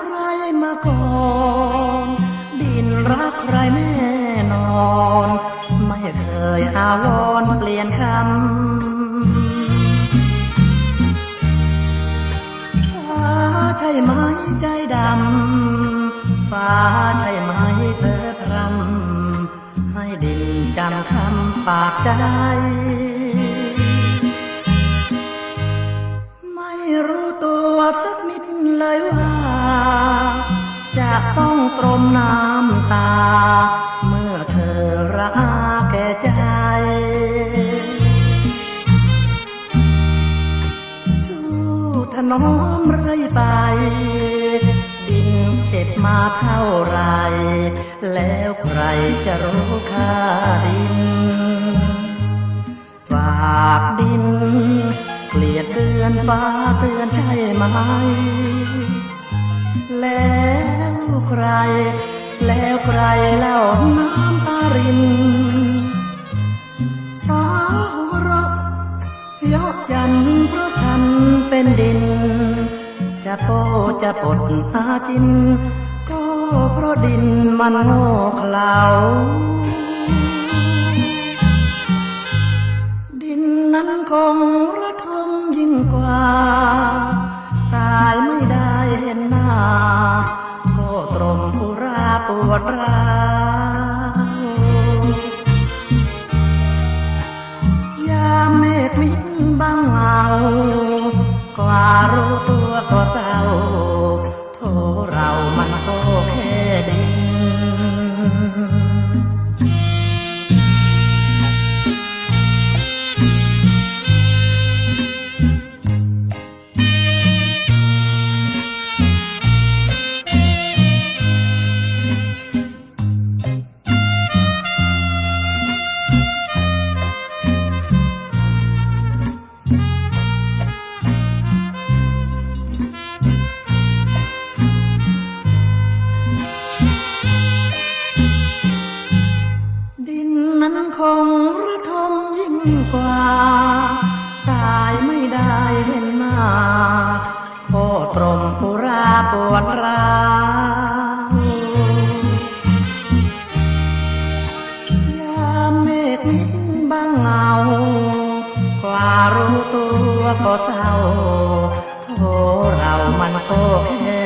มาก่อนดินรักใครแน่นอน ไม่เคยอาวรเปลี่ยนคำฟ้าใช่ไหมใจดำฟ้าใช่ไหมเธอพรำให้ดินจำคำปากใจ ต้องตรมน้ำตา เมื่อเธอรักแก่ใจ สู้ถนอมเรื่อยไป ดินเก็บมาเท่าไร แล้วใครจะรู้ค่าดิน ฝากดิน เกลียดเดือนฟ้าเตือนใช่ไหม แล้วใคร แล้วใครเล่าน้ำตารินฟ้าหัวราะยกยันเพราะฉันเป็นดิน จะโตจะปดหากิน ก็เพราะดินมันโง่เขลาดินนั้นคงระทมยิ่งกว่า ปวดร้าวยามเมฆมิดบังเงากว่ารู้ตัวก็สา งระทมยิ่งกว่า ตายไม่ได้เห็นหน้าโคตรมปุราปวดร้าวอยามเมฆนิดบางเงา กว่ารู้ตัวก็เศร้าโทเรามันโคแค่